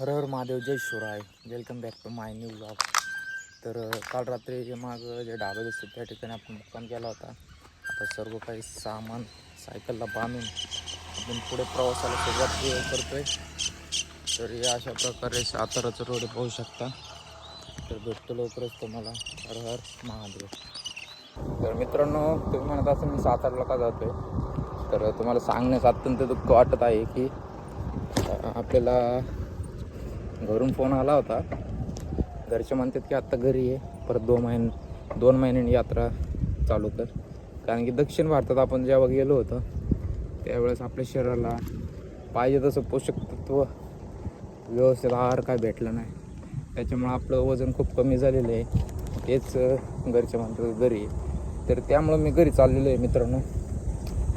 Her her Mahadev Jai Shivray. Welcome back to my new blog तर काल रात्री जे माग जे ढाबे दिसतात त्या ठिकाणी आपण मुक्काम केला होता. आता सर्व काही सामान सायकलला बांधून आपण पुढे प्रवासाला सुरुवात करतोय. तर हे अशा प्रकारे साताराचं रोड पाहू शकता. तर भेटतो लवकरच तुम्हाला. हर हर महादेव. तर मित्रांनो तुम्ही म्हणत असं मी साताराला का जातो आहे तर तुम्हाला सांगण्यास अत्यंत दुःख वाटत आहे की आपल्याला घरून फोन आला होता. घरचे म्हणतात की आत्ता घरी आहे परत दोन महिन दोन महिन्यांनी यात्रा चालू कर. कारण की दक्षिण भारतात आपण जेव्हा गेलो होतो त्यावेळेस आपल्या शरीराला पाहिजे तसं पोषक तत्व व्यवस्थित आहार काय भेटला नाही. त्याच्यामुळं आपलं वजन खूप कमी झालेलं आहे. तेच घरचे म्हणतात घरी आहे. तर त्यामुळं मी घरी चाललेलो आहे मित्रांनो.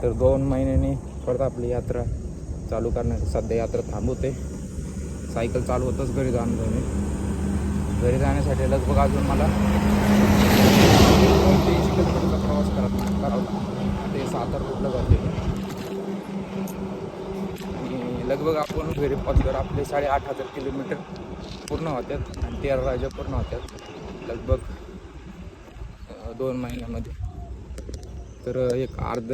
तर दोन महिन्यांनी परत आपली यात्रा चालू करण्याची सध्या यात्रा थांबवते सायकल चालवतच घरी जाणार मी घरी जाण्यासाठी लगभग अजून मला तीनशे किलोमीटरचा प्रवास करत करावा ते सातार कुठलं जाते आणि लगभग आपण घरी पोचल्यावर आपले साडेआठ हजार किलोमीटर पूर्ण होतात आणि तेरा राज्य पूर्ण होतात लगभग दोन महिन्यामध्ये. तर एक अर्ध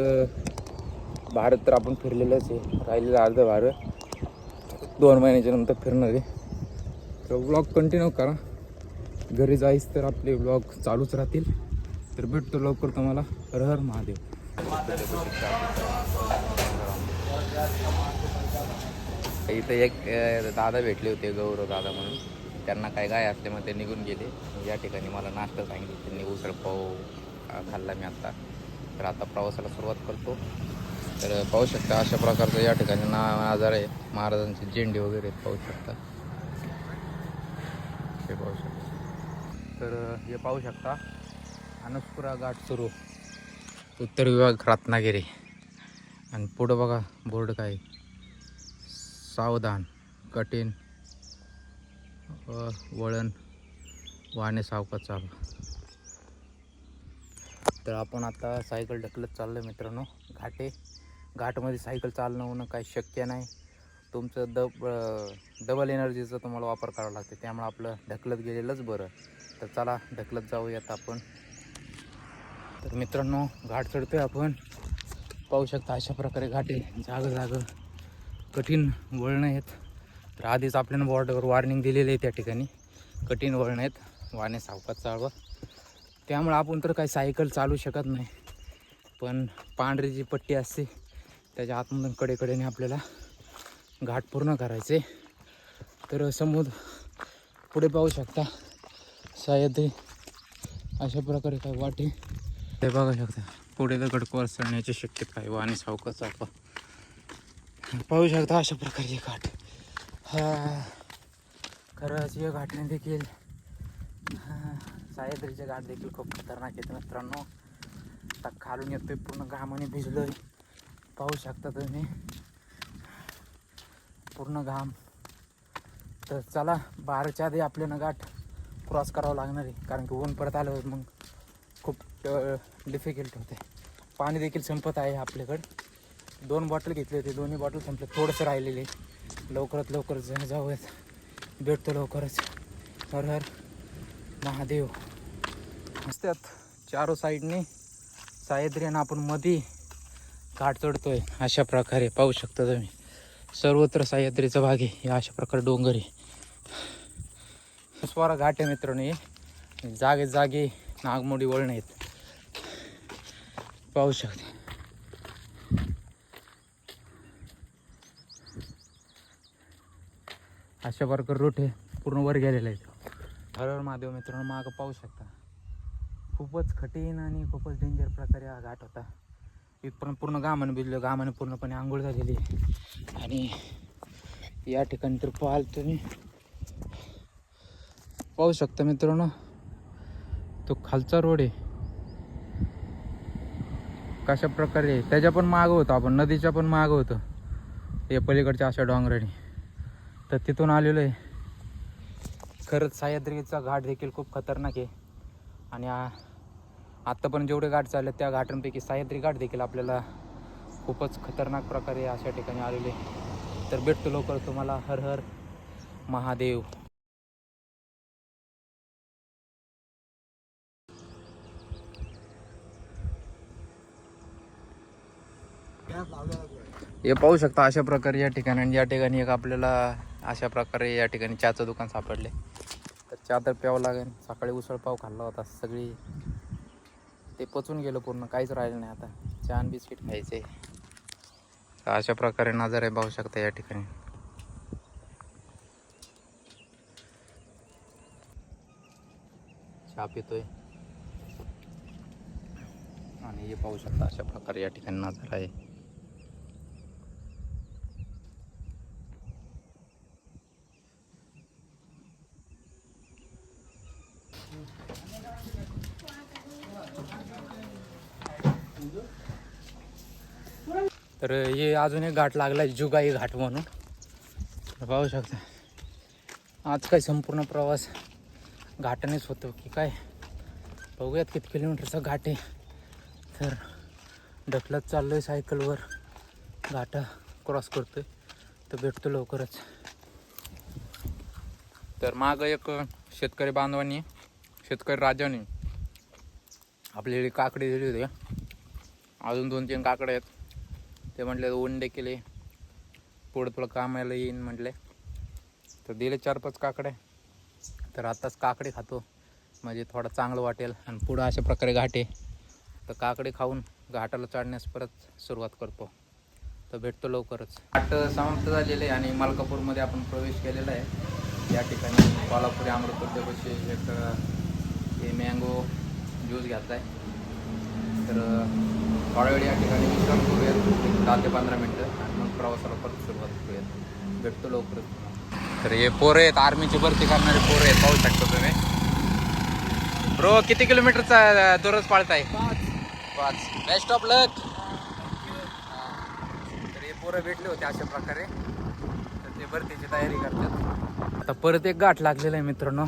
भारत तर आपण फिरलेलंच आहे. राहिलेलं अर्ध भारत. दोन महिन्याच्या नंतर फिरणार आहे. तर ब्लॉग कंटिन्यू करा. घरी जाईस तर आपले ब्लॉग चालूच राहतील. तर भेटतो लवकर तुम्हाला. हर महादेव. इथं एक दादा भेटले होते गौरव दादा म्हणून. त्यांना काय गाय असले मग ते निघून गेले. या ठिकाणी मला नाश्ता सांगितलं. त्यांनी उसळ पाव खाल्ला मी आत्ता. तर आता प्रवासाला सुरुवात करतो. तर पाहू शकता अशा प्रकारचं या ठिकाणी ना आजार आहे. महाराजांचे झेंडे वगैरे आहेत, पाहू शकता. हे पाहू शकता. तर हे पाहू शकता. अनसपुरा घाट सुरू. उत्तर विभाग रत्नागिरी. आणि पुढं बघा बोर्ड काय? सावधान कठीण व वळण वाहने सावकात चाल. तर आपण आता सायकल ढकलत चाललो मित्रांनो. घाटे घाटमध्ये सायकल चालणं होणं काही शक्य नाही. तुमचं दब डबल एनर्जीचा तुम्हाला वापर करावा लागते. त्यामुळे आपलं ढकलत गेलेलंच बरं. तर चला ढकलत जाऊयात आपण. तर मित्रांनो घाट चढतो आहे आपण. पाहू शकता अशा प्रकारे घाटे जागं जागं कठीण वळणं आहेत. तर आधीच आपल्याला बॉर्डरवर वॉर्निंग दिलेली आहे त्या ठिकाणी. कठीण वळणं आहेत. वाहने सावकात चालवा त्यामुळे आपण तर काही सायकल चालू शकत नाही. पण पांढरी जी पट्टी असते त्याच्या आतमधून कडेकडेने आपल्याला घाट पूर्ण करायचे. तर समुद्र पुढे पाहू शकता सह्याद्री अशा प्रकारे काही वाटे. ते बघू शकता पुढे दगड कोसळण्याची शक्यता आहे आणि सावकाश चालवा पाहू शकता अशा प्रकारचे घाट. हा खरंच या घाटने देखील सह्याद्रीचे घाट देखील खूप खतरनाक आहेत मित्रांनो. आता खालून येतोय पूर्ण घामाने भिजलोय. पाहू शकता तुम्ही. पूर्ण घाम. तर चला बाराच्या आधी आपल्याला गाठ क्रॉस करावं लागणार आहे. कारण की ऊन परत आलं मग खूप डिफिकल्ट होते. पाणी देखील संपत आहे आपल्याकडं. दोन बॉटल घेतले होते. दोन्ही बॉटल संपले. थोडंसं राहिलेले. लवकरात लवकर जाऊयात. भेटतो लवकरच. हर हर महादेव. असतात चारो साईडने सायद्रीनं आपण मधी घाट चढतोय अशा प्रकारे पाहू शकता तुम्ही. सर्वत्र सह्याद्रीचा भाग आहे अशा प्रकारे डोंगर आहे. स्वारा घाट आहे मित्रांनो जागे जागे नागमोडी वळण आहेत. पाहू शकते. अशा प्रकारे रूट पूर्ण वर गेलेला आहे हरहर महादेव मित्रांनो मागं पाहू शकता. खूपच कठीण आणि खूपच डेंजर प्रकारे हा घाट होता. इथपर्यंत पूर्ण गामानं भिजलं गामानं पूर्णपणे आंघोळ झालेली आणि या ठिकाणी तर पाहाल तुम्ही. पाहू शकता मित्रांनो तो खालचा रोड आहे. कशा प्रकारे? त्याच्या पण मागं होतं आपण नदीच्या पण मागं होतं. या पलीकडच्या अशा डोंगराने. तर तिथून आलेलो आहे. खरंच सह्याद्रीचा घाट देखील खूप खतरनाक आहे. आणि आत्तापर्यंत जेवढे घाट चालले त्या घाटांपैकी सह्याद्री घाट देखील आपल्याला खूपच खतरनाक प्रकारे अशा ठिकाणी आलेले. तर भेटतो लवकर तुम्हाला. हर हर महादेव. हे पाहू शकता अशा प्रकारे या ठिकाणी आणि या ठिकाणी एक आपल्याला अशा प्रकारे या ठिकाणी चहाचं दुकान सापडले. तर चहा तर प्यावं लागेल. सकाळी उसळ पाव खाल्ला होता. सगळी ते पचून गेलं पूर्ण काहीच राहिलं नाही आता. चहा आणि बिस्किट खायचे. तर अशा प्रकारे नजारे पाहू शकता या ठिकाणी. चहा पितोय. आणि हे पाहू शकता अशा प्रकारे या ठिकाणी नजारा आहे. तर हे अजून एक घाट लागला आहे जुगाई घाट म्हणून. तर पाहू शकता. आज काय संपूर्ण प्रवास घाटानेच होतो की काय? बघूयात किती किलोमीटरचा घाट आहे. तर ढकलत चाललो आहे सायकलवर. घाटा क्रॉस करतोय. तर भेटतो लवकरच. तर मागं एक शेतकरी बांधवांनी शेतकरी राजाने आपल्याकडे काकडे दिली होती. अजून दोन तीन काकडे आहेत. ते म्हटले ओंडे केले. पुढं तुला कामाला येईन म्हटले. तर दिले चार पाच काकडे. तर आत्ताच काकडे खातो. म्हणजे थोडं चांगलं वाटेल. आणि पुढं अशा प्रकारे घाट. आहे तर काकडे खाऊन घाटाला चढण्यास परत सुरुवात करतो. तर भेटतो लवकरच. घाट समाप्त झालेले आहे आणि मलकापूरमध्ये आपण प्रवेश केलेला आहे. या ठिकाणी कोल्हापुरी अमृतोद्योगाशी एक हे मँगो ज्यूस घ्यायचा आहे तर थोड्या वेळ या ठिकाणी विश्राम करूयात. एक दहा ते पंधरा मिनटं. आणि मग प्रवासाला परत सुरुवात करूयात. भेटतो लवकरच. तर हे पोरं आहेत. आर्मीची भरती करणारे पोरं आहेत. पाहू शकता तुम्ही. ब्रो किती किलोमीटरचा दररोज पाळताय? पाच. बेस्ट ऑफ लक तर हे पोरं भेटले होते अशा प्रकारे. तर ते भरतीची तयारी करतात. आता परत एक गाठ लागलेला आहे मित्रांनो.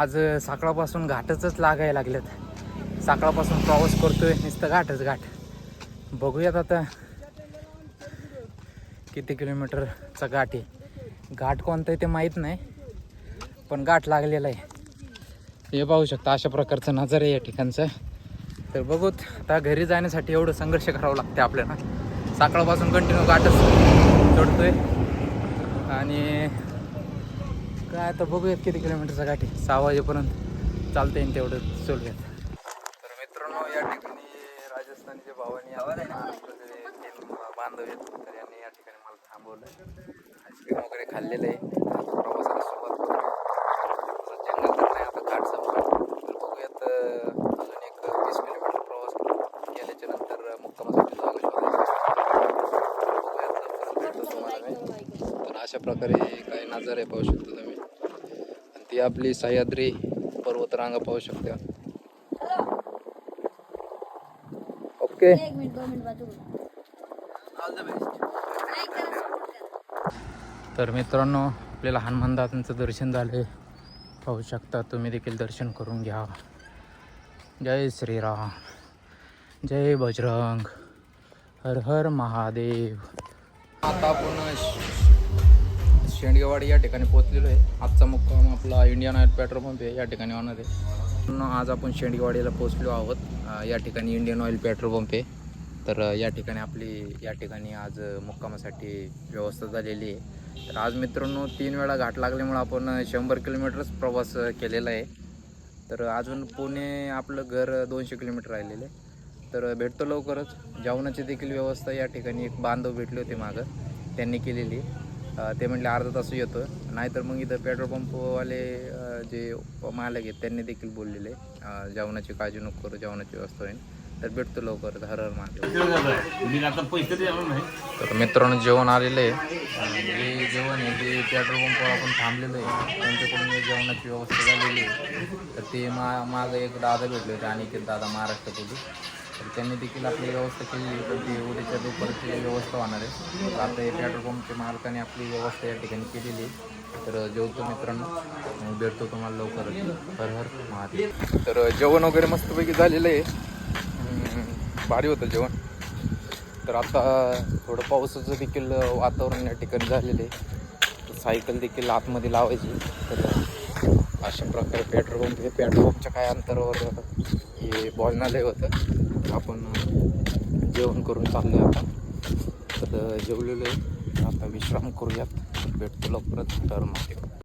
आज सकाळपासून घाटच लागायला लागलेत. सकाळपासून प्रवास करतोय नुसतं घाटच घाट. बघूयात आता किती किलोमीटरचा घाट आहे. घाट कोणतं आहे ते माहीत नाही पण घाट लागलेला आहे. हे पाहू शकता अशा प्रकारचं नजर आहे या ठिकाणचं. तर बघूत आता घरी जाण्यासाठी एवढं संघर्ष करावं लागते आपल्याला. सकाळपासून कंटिन्यू घाटच चढतोय. आणि काय आता बघूयात किती किलोमीटरचा घाट आहे. सहा वाजेपर्यंत चालतं येईल तेवढं चलूयात तर मित्रांनो या ठिकाणी राजस्थानचे भावानी महाराष्ट्राचे तीन बांधव आहेत तर यांनी या ठिकाणी मला थांबवलं आईस्क्रीम वगैरे खाल्लेलं आहे. आता प्रवासाला सुरुवात जंगल तर नाही आता घाट संपला. तर बघूयात अजून एक वीस किलोमीटर प्रवास केल्याच्यानंतर मुक्कामासाठी जागा शोधायची तुम्हाला मी. तर अशा प्रकारे काही नजारे पाहू शकतो तुम्ही. आणि ती आपली सह्याद्री पर्वतरांग पाहू शकता. ओके. एक मिनिट दोन मिनिट बाजू ऑल द बेस्ट तर मित्रांनो आपल्याला हनुमान दादांचं दर्शन झाले पाहू शकता तुम्ही देखील दर्शन करून घ्या. जय श्रीराम. जय बजरंग. हर हर महादेव. आता आपण शेंडगेवाडी या ठिकाणी पोहोचलेलो आहे. आजचा मुक्काम आपला इंडियन ऑइल पेट्रोल पंप आहे या ठिकाणी होणार आहे. आज आपण शेंडगेवाडीला पोहोचलो आहोत. या ठिकाणी इंडियन ऑइल पेट्रोल पंप आहे. तर या ठिकाणी आपली या ठिकाणी आज मुक्कामासाठी व्यवस्था झालेली आहे. तर आज मित्रांनो तीन वेळा घाट लागल्यामुळे आपण शंभर किलोमीटरच प्रवास केलेला आहे. तर अजून पुणे आपलं घर दोनशे किलोमीटर राहिलेलं आहे. तर भेटतो लवकरच. जेवणाची देखील व्यवस्था या ठिकाणी एक बांधव भेटले होते मागं. त्यांनी केलेली ते म्हटले अर्धा तास येतो नाहीतर मग इथं पेट्रोल पंपवाले जे मालक आहेत त्यांनी देखील बोललेले जेवणाची काळजी नको करू जेवणाची व्यवस्था होईल. तर भेटतो लवकरच हर हर महादेव. तर मित्रांनो जेवण आलेलं आहे. आणि जे जेवण आहे ते पेट्रोल पंपवर आपण थांबलेलं आहे त्यांच्याकडून जेवणाची व्यवस्था झालेली आहे तर ते मा मागं एक दादा भेटले होते आणि एक दादा महाराष्ट्रामध्ये तर त्यांनी देखील आपली व्यवस्था केली आहे. पण ती उद्याच्या दुपारची व्यवस्था होणार आहे. तर आता हे पेट्रोल पंपच्या मालकाने आपली व्यवस्था या ठिकाणी केलेली आहे. तर जेवतो मित्रांनो. भेटतो तुम्हाला लवकर हर हर महादेव. तर जेवण वगैरे मस्तपैकी झालेलं आहे. भारी होतं जेवण. तर आता थोडं पावसाचं देखील वातावरण या ठिकाणी झालेलं आहे. तर सायकल देखील आतमध्ये लावायची. तर अशा प्रकारे पेट्रोल पंप हे पेट्रोल पंपच्या काय अंतरावर हे बोलणालय होतं. आपण जेवण करून चाललो आता. तर जेवलेलो आहे. आता विश्राम करूयात. भेटतो लवकरच. तर मग